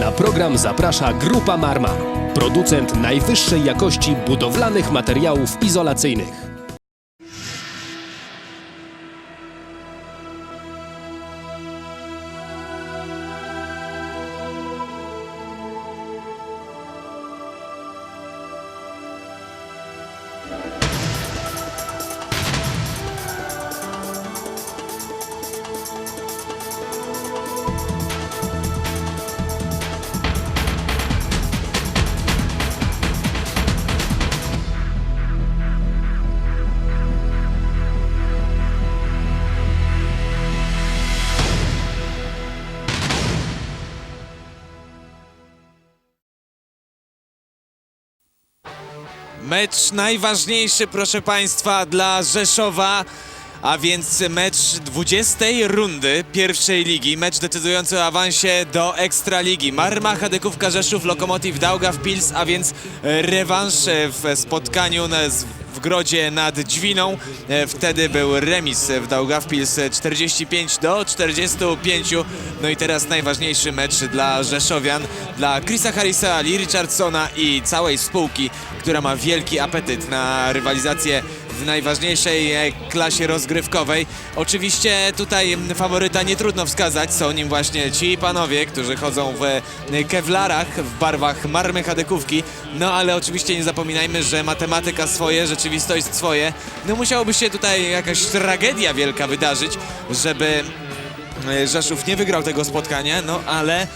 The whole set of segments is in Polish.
Na program zaprasza Grupa Marma, producent najwyższej jakości budowlanych materiałów izolacyjnych. Mecz najważniejszy, proszę Państwa, dla Rzeszowa, a więc mecz 20 rundy pierwszej ligi, mecz decydujący o awansie do Ekstraligi. Marma, Hadykówka, Rzeszów, Lokomotiv, Daugав, Pils, a więc rewanż w spotkaniu z- Grodzie nad Dźwiną. E, Wtedy był remis w Daugав Pils e, 45 do 45. No i teraz najważniejszy mecz dla Rzeszowian, dla Chrisa Harrisa, Lee Richardsona i całej spółki, która ma wielki apetyt na rywalizację w najważniejszej e, klasie rozgrywkowej. Oczywiście tutaj faworyta nie trudno wskazać, są nim właśnie ci panowie, którzy chodzą w e, kewlarach, w barwach marmy hadykówki. No ale oczywiście nie zapominajmy, że matematyka swoje, rzeczywistość swoje. No musiałoby się tutaj jakaś tragedia wielka wydarzyć, żeby e, Rzeszów nie wygrał tego spotkania, no ale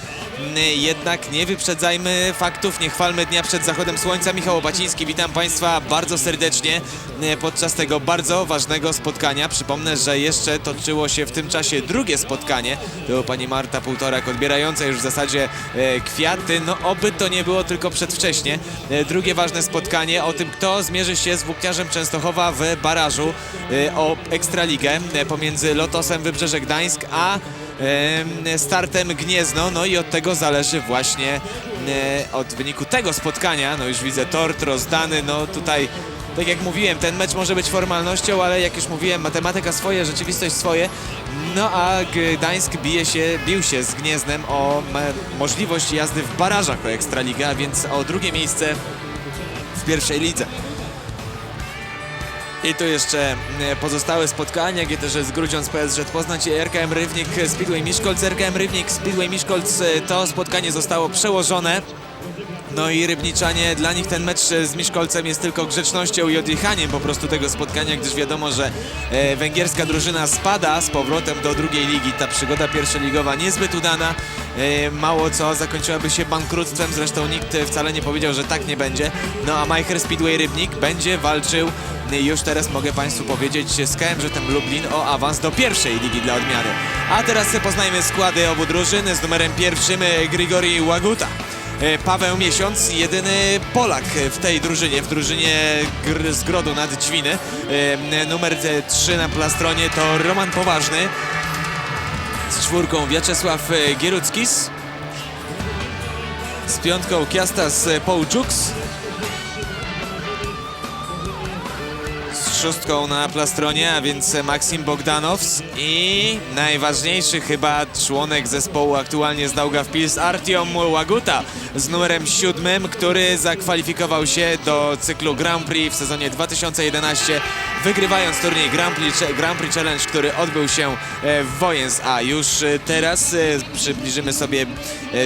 jednak nie wyprzedzajmy faktów, nie chwalmy dnia przed zachodem słońca. Michał Opaciński, witam Państwa bardzo serdecznie e, podczas tego bardzo ważnego spotkania. Przypomnę, że jeszcze toczyło się w tym czasie drugie spotkanie. Było pani Marta Półtorak odbierająca już w zasadzie e, kwiaty. No oby to nie było tylko przedwcześnie. E, Drugie ważne spotkanie o tym, kto zmierzy się z Włókniarzem Częstochowa w barażu o Ekstraligę pomiędzy Lotosem Wybrzeże Gdańsk a startem Gniezno, no i od tego zależy właśnie od wyniku tego spotkania, no już widzę tort rozdany, no tutaj tak jak mówiłem, ten mecz może być formalnością, ale jak już mówiłem, matematyka swoje, rzeczywistość swoje, no a Gdańsk bije się, bił się z Gnieznem o możliwość jazdy w barażach o Ekstraligę, a więc o drugie miejsce w pierwszej lidze. I tu jeszcze e, pozostałe spotkania, GTŻ z Grudziądz, PSŻ Poznań i RKM Rywnik Speedway Miszkolc. RKM Rywnik Speedway Miszkolc e, to spotkanie zostało przełożone. No i Rybniczanie, dla nich ten mecz z Miszkolcem jest tylko grzecznością i odjechaniem po prostu tego spotkania, gdyż wiadomo, że e, węgierska drużyna spada z powrotem do drugiej ligi. Ta przygoda pierwszoligowa niezbyt udana, e, mało co zakończyłaby się bankructwem, zresztą nikt e, wcale nie powiedział, że tak nie będzie. No a Majcher Speedway Rybnik będzie walczył, e, już teraz mogę Państwu powiedzieć, z KM Rzutem Lublin o awans do pierwszej ligi dla odmiany. A teraz poznajmy składy obu drużyn z numerem pierwszym e, Grigori Łaguta. E, Paweł Miesiąc, jedyny Polak w tej drużynie, w drużynie z Grodu nad Dźwiny. E, Numer 3 na plastronie to Roman Poważny. Z czwórką Wiaczesław Gieruckis. Z piątką Kiastas Połczuks. Szóstką na plastronie, a więc Maksim Bogdanows i najważniejszy chyba członek zespołu aktualnie z Daugав Pils, Artiom Łaguta z numerem siódmym, który zakwalifikował się do cyklu Grand Prix w sezonie 2011, wygrywając turniej Grand Prix, Grand Prix Challenge, który odbył się e, w Wojens. A już e, teraz e, przybliżymy sobie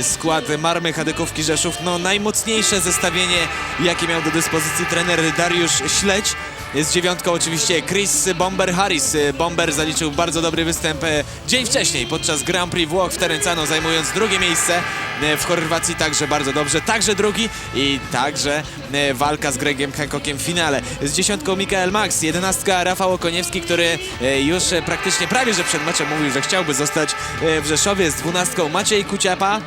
skład Marmy Hadykówki Rzeszów. No najmocniejsze zestawienie, jakie miał do dyspozycji trener Dariusz Śledź. Z dziewiątką oczywiście Chris Bomber Harris. Bomber zaliczył bardzo dobry występ e, dzień wcześniej podczas Grand Prix Włoch w Terencano, zajmując drugie miejsce. E, W Chorwacji także bardzo dobrze, także drugi i także e, walka z Gregiem Hancockiem w finale. Z dziesiątką Mikael Max, jedenastka Rafał Okoniewski, który już praktycznie prawie że przed meczem mówił, że chciałby zostać w Rzeszowie. Z dwunastką Maciej Kuciapa.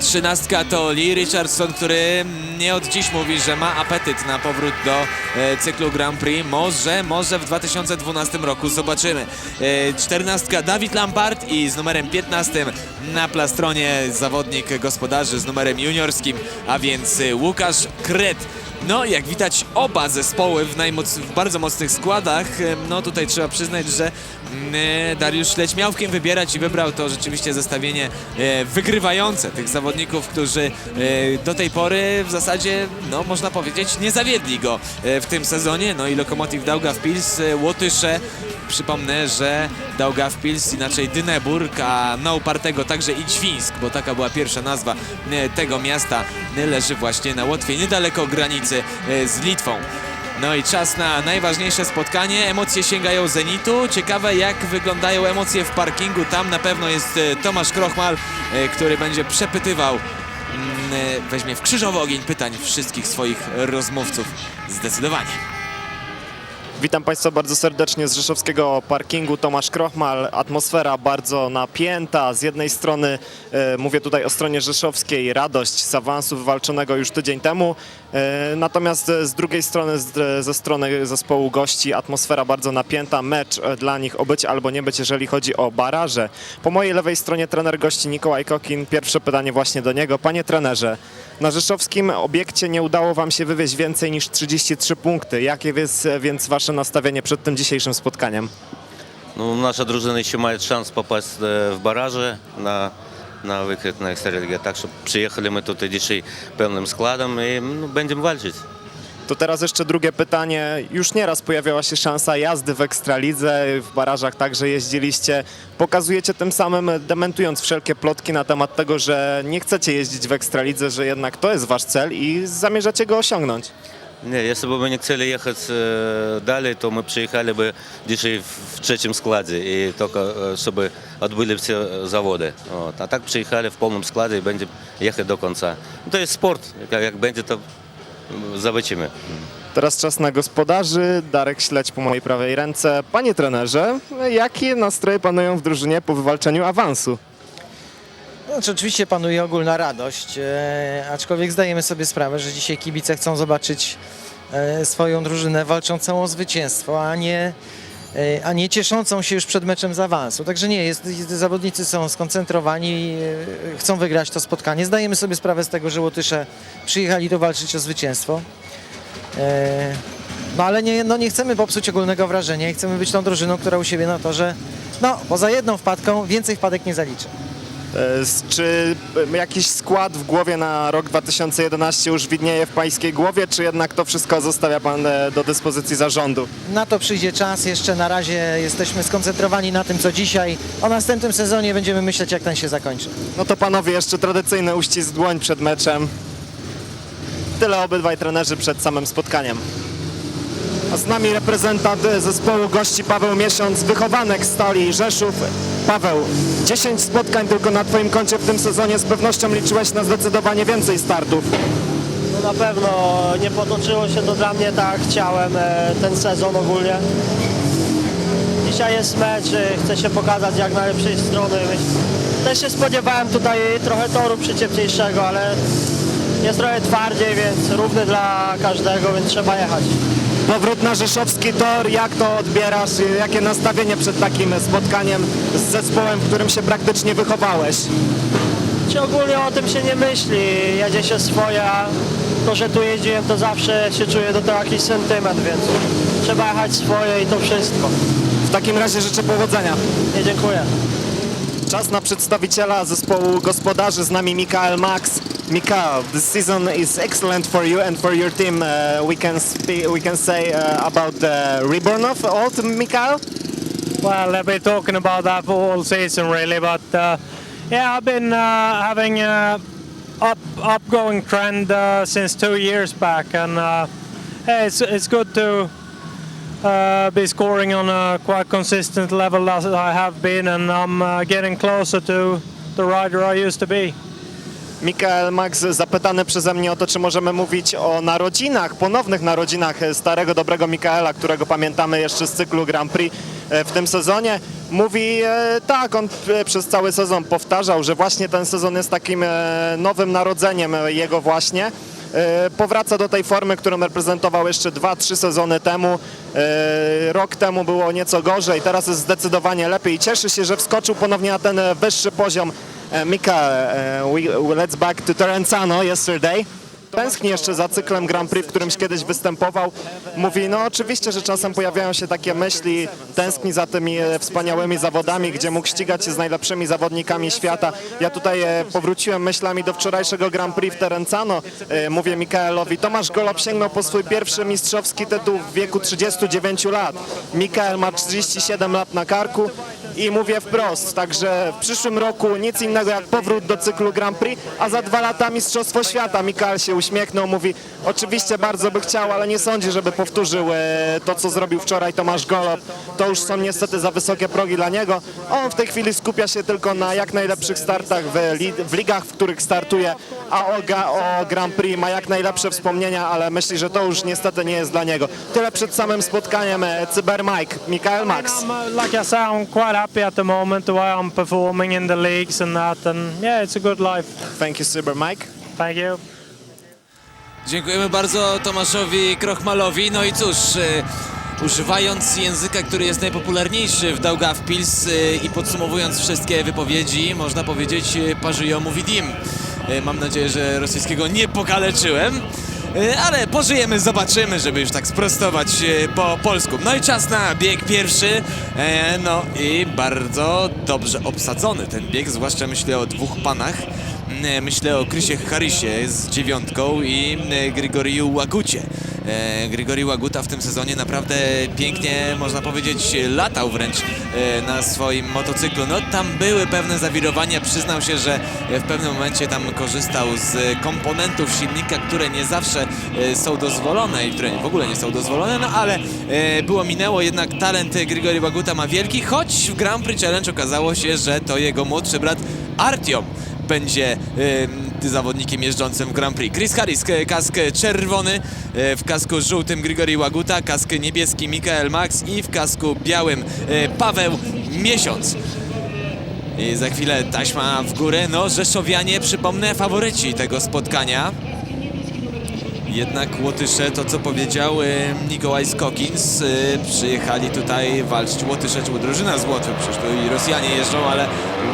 Trzynastka to Lee Richardson, który nie od dziś mówi, że ma apetyt na powrót do e, cyklu Grand Prix. Może, może w 2012 roku zobaczymy. E, Czternastka Dawid Lampard i z numerem 15 na plastronie zawodnik gospodarzy z numerem juniorskim, a więc e, Łukasz Kret. No, jak widać, oba zespoły w, najmoc- w bardzo mocnych składach. No, tutaj trzeba przyznać, że mm, e, Dariusz Leć miał w kim wybierać i wybrał to rzeczywiście zestawienie e, wygrywające tych zawodników, którzy e, do tej pory w zasadzie, no, można powiedzieć, nie zawiedli go w tym sezonie. No i Lokomotiv Daugavpils, e, Łotysze. Przypomnę, że Daugavpils, inaczej Dyneburg, a na upartego także i Ćwińsk, bo taka była pierwsza nazwa tego miasta, leży właśnie na Łotwie, niedaleko granicy e, z Litwą. No i czas na najważniejsze spotkanie. Emocje sięgają zenitu. Ciekawe jak wyglądają emocje w parkingu. Tam na pewno jest e, Tomasz Krochmal, e, który będzie przepytywał, mm, weźmie w krzyżowy ogień pytań wszystkich swoich rozmówców. Zdecydowanie. Witam Państwa bardzo serdecznie z rzeszowskiego parkingu. Tomasz Krochmal. Atmosfera bardzo napięta. Z jednej strony, e, mówię tutaj o stronie rzeszowskiej, radość z awansu wywalczonego już tydzień temu. E, natomiast e, z drugiej strony, z, ze strony zespołu gości, atmosfera bardzo napięta. Mecz e, dla nich o być albo nie być, jeżeli chodzi o baraże. Po mojej lewej stronie trener gości Mikołaj Kokin. Pierwsze pytanie właśnie do niego. Panie trenerze, na rzeszowskim obiekcie nie udało Wam się wywieźć więcej niż 33 punkty. Jakie jest e, więc Wasze nastawienie przed tym dzisiejszym spotkaniem? Ну, наша дружина еще имеет шанс попасть э, в баражи на, на выход на Экстралига. Так что приехали мы тут и dzisiaj pełnym składem i no, będziemy walczyć. To teraz jeszcze drugie pytanie. Już nieraz pojawiała się szansa jazdy w Ekstralidze, w barażach także jeździliście. Pokazujecie tym samym, dementując wszelkie plotki na temat tego, że nie chcecie jeździć w Ekstralidze, że jednak to jest Wasz cel i zamierzacie go osiągnąć. Nie, jeśli by my nie chcieli jechać e, dalej, to my przyjechali by dzisiaj w, w trzecim składzie i tylko e, żeby odbyli wszystkie zawody. Вот. A tak przyjechali w pełnym składzie i będziemy jechać do końca. No, to jest sport. Jak, jak będzie, to mm, zobaczymy. Teraz czas na gospodarzy. Darek Śledź po mojej prawej ręce. Panie trenerze, jakie nastroje panują w drużynie po wywalczeniu awansu? Znaczy, oczywiście panuje ogólna radość, e, aczkolwiek zdajemy sobie sprawę, że dzisiaj kibice chcą zobaczyć e, swoją drużynę walczącą o zwycięstwo, a nie, e, a nie cieszącą się już przed meczem z awansu. Także nie, jest, zawodnicy są skoncentrowani, chcą wygrać to spotkanie. Zdajemy sobie sprawę z tego, że Łotysze przyjechali tu walczyć o zwycięstwo. No ale nie, no nie chcemy popsuć ogólnego wrażenia i chcemy być tą drużyną, która u siebie na to, że no, poza jedną wpadką więcej wpadek nie zaliczy. E, Czy jakiś skład w głowie na rok 2011 już widnieje w pańskiej głowie, czy jednak to wszystko zostawia pan e, do dyspozycji zarządu? Na to przyjdzie czas, jeszcze na razie jesteśmy skoncentrowani na tym, co dzisiaj. O następnym sezonie będziemy myśleć, jak ten się zakończy. No to panowie, jeszcze tradycyjny uścisk dłoń przed meczem. Tyle obydwaj trenerzy przed samym spotkaniem. A z nami reprezentant zespołu gości Paweł Miesiąc, wychowanek Stali Rzeszów. Paweł, 10 spotkań tylko na twoim koncie w tym sezonie. Z pewnością liczyłeś na zdecydowanie więcej startów. No na pewno nie potoczyło się to dla mnie tak chciałem e, ten sezon ogólnie. Dzisiaj jest mecz, e, chcę się pokazać jak najlepszej strony. Też się spodziewałem tutaj trochę toru przyciepniejszego, ale jest trochę twardziej, więc równy dla każdego, więc trzeba jechać. Powrót na rzeszowski tor, jak to odbierasz? Jakie nastawienie przed takim spotkaniem z zespołem, w którym się praktycznie wychowałeś? Czy ogólnie o tym się nie myśli, jedzie się swoje, a to, że tu jeździłem, to zawsze się czuję do tego jakiś sentyment, więc trzeba jechać swoje i to wszystko. W takim razie życzę powodzenia. Nie dziękuję. Czas na przedstawiciela zespołu gospodarzy z nami Mikael Max. Mikael, the season is excellent for you and for your team. Uh, we can speak, we can say uh, about the reborn of old Mikael. Well, I've been talking about that for all season, really. But uh, yeah, I've been uh, having a up upgoing trend uh, since two years back, and uh, yeah, it's it's good to be scoring on a quite consistent level as I have been, and I'm getting closer to the rider I used to be. Mikael Max zapytany przeze mnie o to, czy możemy mówić o narodzinach, ponownych narodzinach starego, dobrego Mikaela, którego pamiętamy jeszcze z cyklu Grand Prix e, w tym sezonie. Mówi e, tak, on e, przez cały sezon powtarzał, że właśnie ten sezon jest takim nowym narodzeniem jego właśnie. Powraca do tej formy, którą reprezentował jeszcze 2-3 sezony temu. Rok temu było nieco gorzej, teraz jest zdecydowanie lepiej. Cieszy się, że wskoczył ponownie na ten wyższy poziom. Uh, Mika, uh, we, let's back to Terenzano yesterday. tęskni jeszcze za cyklem Grand Prix, w którymś kiedyś występował. Mówi, no oczywiście, że czasem pojawiają się takie myśli, tęskni za tymi e, wspaniałymi zawodami, gdzie mógł ścigać się z najlepszymi zawodnikami świata. Ja tutaj e, powróciłem myślami do wczorajszego Grand Prix w Terencano. E, Mówię Mikaelowi, Tomasz Golob sięgnął po swój pierwszy mistrzowski tytuł w wieku 39 lat. Mikael ma 37 lat na karku. I mówię wprost, także w przyszłym roku nic innego jak powrót do cyklu Grand Prix, a za dwa lata Mistrzostwo Świata. Mikael się uśmiechnął, mówi oczywiście bardzo by chciał, ale nie sądzi, żeby powtórzył e, to, co zrobił wczoraj Tomasz Golob. To już są niestety za wysokie progi dla niego. On w tej chwili skupia się tylko na jak najlepszych startach w, li w ligach, w których startuje, a o, o Grand Prix ma jak najlepsze wspomnienia, ale myśli, że to już niestety nie jest dla niego. Tyle przed samym spotkaniem e, Cyber Mike, Mikael Max. Happy at the moment the way I'm performing in the leagues and that, and yeah, it's a good life. Thank you, Cyber Mike. Thank you. Dziękujemy bardzo Tomaszowi Krochmalowi. No i cóż, e, używając języka, który jest najpopularniejszy w Daugavpils e, i podsumowując wszystkie wypowiedzi, można powiedzieć parzyjomu widim. E, Mam nadzieję, że rosyjskiego nie pokaleczyłem. E, Ale pożyjemy, zobaczymy, żeby już tak sprostować e, po polsku. No i czas na bieg pierwszy. E, No i bardzo dobrze obsadzony ten bieg, zwłaszcza myślę o dwóch panach. Myślę o Krysie Harisie z dziewiątką i Grigoriu Łagucie. E, Grigori Łaguta w tym sezonie naprawdę pięknie, można powiedzieć, latał wręcz e, na swoim motocyklu. No tam były pewne zawirowania, przyznał się, że e, w pewnym momencie tam korzystał z komponentów silnika, które nie zawsze są dozwolone i które w ogóle nie są dozwolone, no ale było minęło, jednak talent Grigori Łaguta ma wielki, choć w Grand Prix Challenge okazało się, że to jego młodszy brat Artiom będzie zawodnikiem jeżdżącym w Grand Prix. Chris Harris, k- kask czerwony, y, w kasku żółtym Grigori Łaguta, kask niebieski Mikael Max i w kasku białym y, Paweł Miesiąc. I za chwilę taśma w górę. No, Rzeszowianie, przypomnę, faworyci tego spotkania. Jednak Łotysze, to co powiedział Nikołaj Skokins, y, przyjechali tutaj walczyć. Łotysze, czy drużyna z Łotwy, przecież tu i Rosjanie jeżdżą, ale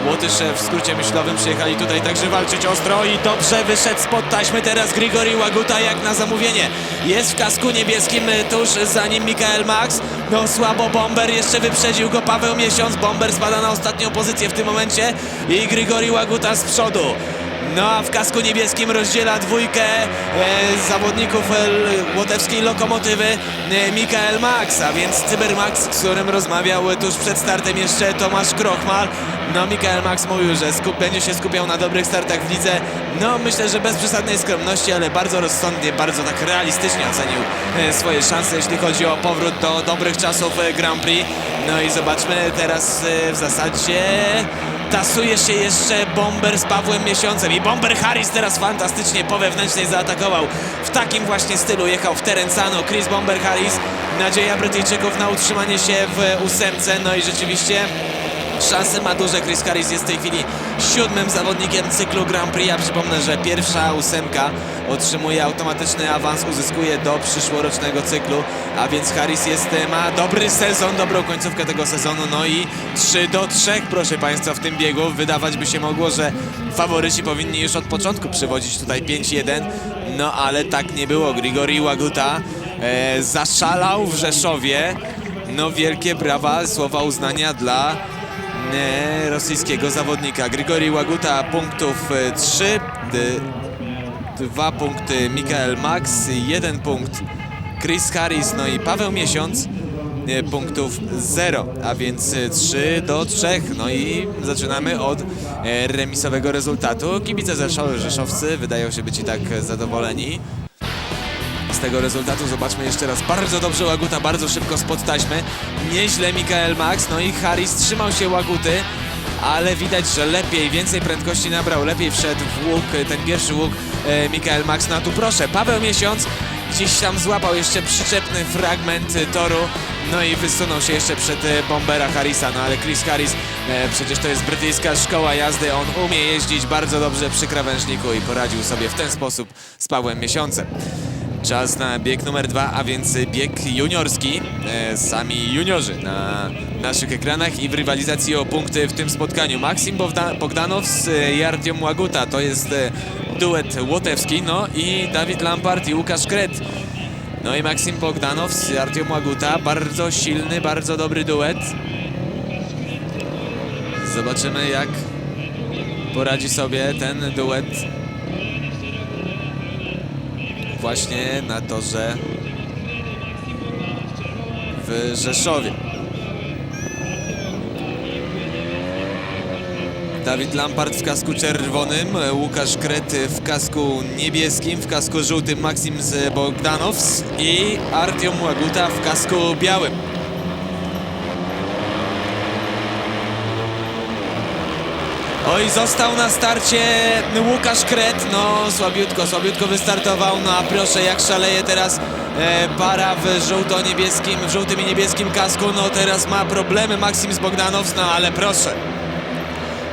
Łotysze w skrócie myślowym przyjechali tutaj także walczyć ostro i dobrze wyszedł spod taśmy teraz Grigori Łaguta jak na zamówienie. Jest w kasku niebieskim y, tuż za nim Mikael Max. No słabo Bomber, jeszcze wyprzedził go Paweł Miesiąc. Bomber spada na ostatnią pozycję w tym momencie i Grigori Łaguta z przodu. No a w kasku niebieskim rozdziela dwójkę e, zawodników e, łotewskiej lokomotywy e, Mikael Max, a więc Cybermax, z którym rozmawiał tuż przed startem jeszcze Tomasz Krochmal. No Mikael Max mówił, że skup, będzie się skupiał na dobrych startach w lidze. No myślę, że bez przesadnej skromności, ale bardzo rozsądnie, bardzo tak realistycznie ocenił swoje szanse, jeśli chodzi o powrót do dobrych czasów Grand Prix. No i zobaczmy teraz w zasadzie Tasuje się jeszcze Bomber z Pawłem Miesiącem i Bomber Harris teraz fantastycznie po wewnętrznej zaatakował. W takim właśnie stylu jechał w Terencano Chris Bomber Harris. Nadzieja Brytyjczyków na utrzymanie się w ósemce. No i rzeczywiście Szanse ma duże. Chris Harris jest w tej chwili siódmym zawodnikiem cyklu Grand Prix. Ja przypomnę, że pierwsza ósemka otrzymuje automatyczny awans, uzyskuje do przyszłorocznego cyklu, a więc Harris jest, ma dobry sezon, dobrą końcówkę tego sezonu. No i 3 do 3, proszę Państwa, w tym biegu. Wydawać by się mogło, że faworyci powinni już od początku przywodzić tutaj 5-1, no ale tak nie było. Grigori Łaguta e, zaszalał w Rzeszowie. No wielkie brawa, słowa uznania dla e, rosyjskiego zawodnika. Grigori Łaguta punktów 3, dwa punkty Mikael Max, jeden punkt Chris Harris, no i Paweł Miesiąc e, punktów 0, a więc 3 do 3. No i zaczynamy od e, remisowego rezultatu. Kibice Rzeszowcy wydają się być i tak zadowoleni tego rezultatu. Zobaczmy jeszcze raz. Bardzo dobrze Łaguta, bardzo szybko spod taśmy. Nieźle Mikael Max, no i Harris trzymał się Łaguty, ale widać, że lepiej, więcej prędkości nabrał, lepiej wszedł w łuk, ten pierwszy łuk e, Mikael Max. No a tu proszę, Paweł Miesiąc gdzieś tam złapał jeszcze przyczepny fragment toru, no i wysunął się jeszcze przed e, Bombera Harrisa, no ale Chris Harris e, przecież to jest brytyjska szkoła jazdy, on umie jeździć bardzo dobrze przy krawężniku i poradził sobie w ten sposób z Pawłem Miesiącem. Czas na bieg numer dwa, a więc bieg juniorski. E, Sami juniorzy na naszych ekranach i w rywalizacji o punkty w tym spotkaniu. Maksim Bogda- Bogdanow e, i Artiom Łaguta to jest e, duet łotewski, no i Dawid Lampart i Łukasz Kret. No i Maksim Bogdanow z Artiom Łaguta, bardzo silny, bardzo dobry duet. Zobaczymy jak poradzi sobie ten duet właśnie na torze w Rzeszowie. Dawid Lampart w kasku czerwonym, Łukasz Kret w kasku niebieskim, w kasku żółtym Maksim Bogdanows i Artiom Łaguta w kasku białym. Oj, został na starcie Łukasz Kret, no słabiutko, słabiutko wystartował, no a proszę jak szaleje teraz e, para w żółto-niebieskim, w żółtym i niebieskim kasku, no teraz ma problemy Maksim z Bogdanows, no ale proszę.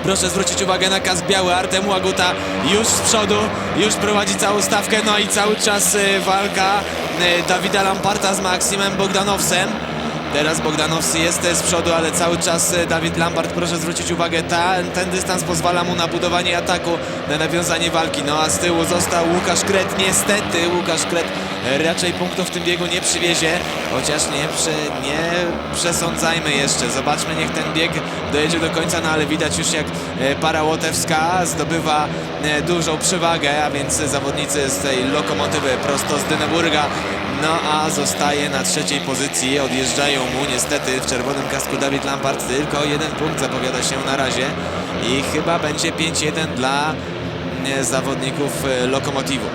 Proszę zwrócić uwagę na kask biały. Artem Łaguta już z przodu, już prowadzi całą stawkę. No i cały czas y, walka y, Dawida Lamparta z Maksimem Bogdanowsem. Teraz Bogdanows jest z przodu, ale cały czas y, Dawid Lampart, proszę zwrócić uwagę, ta, ten dystans pozwala mu na budowanie ataku, na nawiązanie walki. No a z tyłu został Łukasz Kret. Niestety Łukasz Kret y, raczej punktów w tym biegu nie przywiezie, chociaż nie, prze, nie przesądzajmy jeszcze. Zobaczmy, niech ten bieg dojedzie do końca, no ale widać już jak e, para łotewska zdobywa e, dużą przewagę, a więc zawodnicy z tej lokomotywy prosto z Dyneburga. No a zostaje na trzeciej pozycji, odjeżdżają mu niestety w czerwonym kasku Dawid Lampart, tylko jeden punkt zapowiada się na razie. I chyba będzie 5-1 dla e, zawodników e, lokomotywu.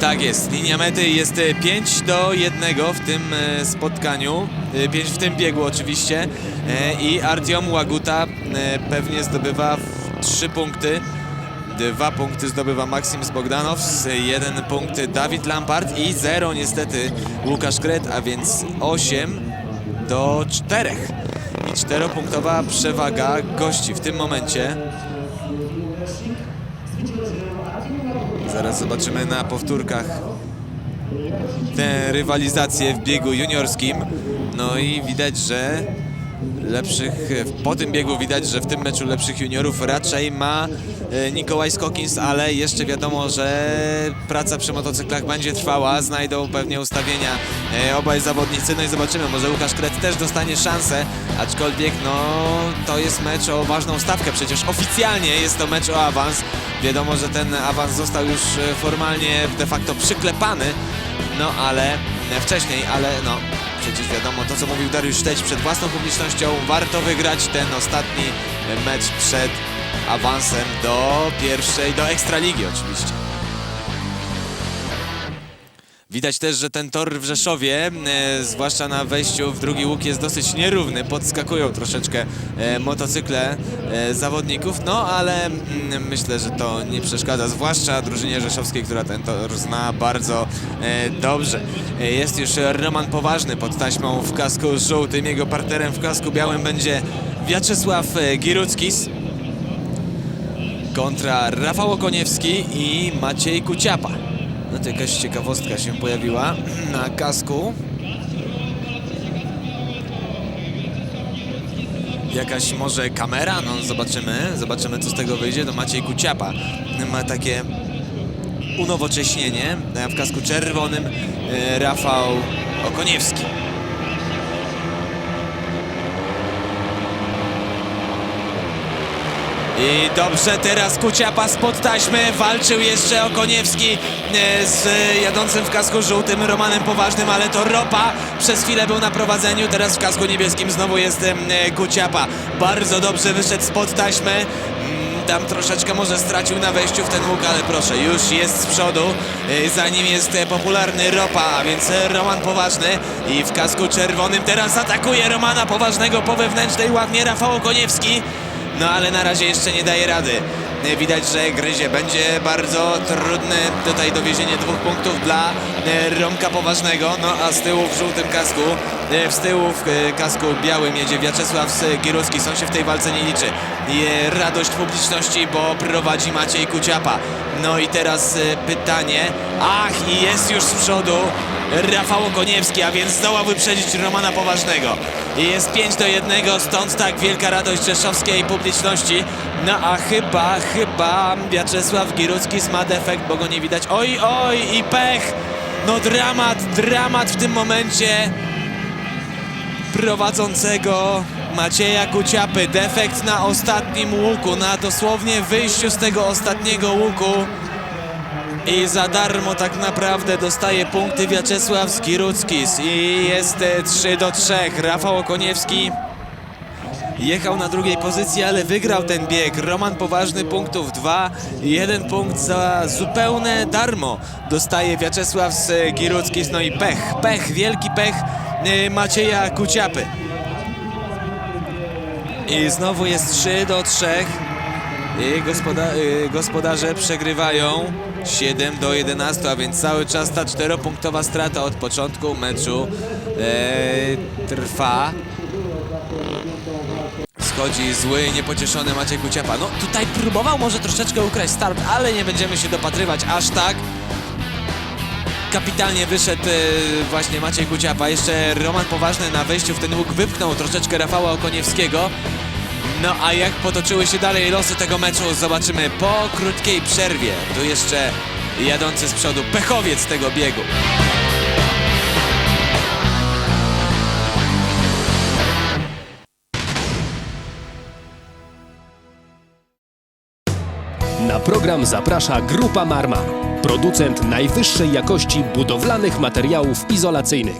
Tak jest, linia mety jest e, 5 do 1 w tym e, spotkaniu, 5 w tym biegu oczywiście. E, i Artiom Łaguta e, pewnie zdobywa 3 punkty. Dwa punkty zdobywa Maksim Bogdanows, jeden punkt Dawid Lampart i zero niestety Łukasz Kret, a więc 8 do 4. I czteropunktowa przewaga gości w tym momencie. Zaraz zobaczymy na powtórkach tę rywalizację w biegu juniorskim. No i widać, że lepszych, po tym biegu widać, że w tym meczu lepszych juniorów raczej ma e, Mikołaj Skokins, ale jeszcze wiadomo, że praca przy motocyklach będzie trwała, znajdą pewnie ustawienia e, obaj zawodnicy, no i zobaczymy, może Łukasz Kret też dostanie szansę, aczkolwiek no to jest mecz o ważną stawkę, przecież oficjalnie jest to mecz o awans, wiadomo, że ten awans został już e, formalnie de facto przyklepany, no ale e, wcześniej, ale no przecież wiadomo to co mówił Dariusz Szteć przed własną publicznością, warto wygrać ten ostatni mecz przed awansem do pierwszej, do Ekstraligi oczywiście. Widać też, że ten tor w Rzeszowie, e, zwłaszcza na wejściu w drugi łuk jest dosyć nierówny, podskakują troszeczkę e, motocykle e, zawodników, no ale mm, myślę, że to nie przeszkadza, zwłaszcza drużynie rzeszowskiej, która ten tor zna bardzo dobrze. Jest już Roman Poważny pod taśmą w kasku żółtym, jego partnerem w kasku białym będzie Wiaczesław Giruckis kontra Rafał Okoniewski i Maciej Kuciapa. No to jakaś ciekawostka się pojawiła na kasku. Jakaś może kamera? No zobaczymy, zobaczymy co z tego wyjdzie. To Maciej Kuciapa ma takie unowocześnienie. W kasku czerwonym e, Rafał Okoniewski. I dobrze, teraz Kuciapa spod taśmy, walczył jeszcze Okoniewski e, z jadącym w kasku żółtym Romanem Poważnym, ale to Ropa. Przez chwilę był na prowadzeniu, teraz w kasku niebieskim znowu jest e, Kuciapa. Bardzo dobrze wyszedł spod taśmy, Mm, tam troszeczkę może stracił na wejściu w ten łuk, ale proszę, już jest z przodu, E, za nim jest popularny Ropa, a więc Roman Poważny. I w kasku czerwonym teraz atakuje Romana Poważnego po wewnętrznej ławnie Rafał Okoniewski. No ale na razie jeszcze nie daje rady. E, Widać, że gryzie. Będzie bardzo trudne tutaj dowiezienie dwóch punktów dla e, Romka Poważnego. No a z tyłu w żółtym kasku E, Z tyłu w e, kasku białym jedzie Wiaczesław Gieruski. On się w tej walce nie liczy. Radość publiczności, bo prowadzi Maciej Kuciapa. No i teraz e, pytanie. Ach, i jest już z przodu Rafał Okoniewski, a więc zdołał wyprzedzić Romana Poważnego. Jest 5 do 1, stąd tak wielka radość rzeszowskiej publiczności. No a chyba, chyba Wiaczesław Gieruski ma defekt, bo go nie widać. Oj, oj i pech! No dramat, dramat w tym momencie prowadzącego Macieja Kuciapy. Defekt na ostatnim łuku, na dosłownie wyjściu z tego ostatniego łuku. I za darmo tak naprawdę dostaje punkty Wiaczesław Skiruckis. I jest e, 3 do 3. Rafał Okoniewski jechał na drugiej pozycji, ale wygrał ten bieg. Roman Poważny punktów 2. Jeden punkt za zupełne darmo dostaje Wiaczesław Skiruckis. No i pech, pech, wielki pech e, Macieja Kuciapy. I znowu jest 3 do 3. I gospoda y, gospodarze przegrywają 7 do 11, a więc cały czas ta czteropunktowa strata od początku meczu e, trwa. Schodzi zły, niepocieszony Maciej Kuciapa. No tutaj próbował może troszeczkę ukraść start, ale nie będziemy się dopatrywać aż tak. Kapitalnie wyszedł e, właśnie Maciej Kuciapa. Jeszcze Roman Poważny na wejściu w ten łuk wypchnął troszeczkę Rafała Okoniewskiego. No a jak potoczyły się dalej losy tego meczu zobaczymy po krótkiej przerwie. Tu jeszcze jadący z przodu pechowiec tego biegu. Na program zaprasza Grupa Marma, producent najwyższej jakości budowlanych materiałów izolacyjnych.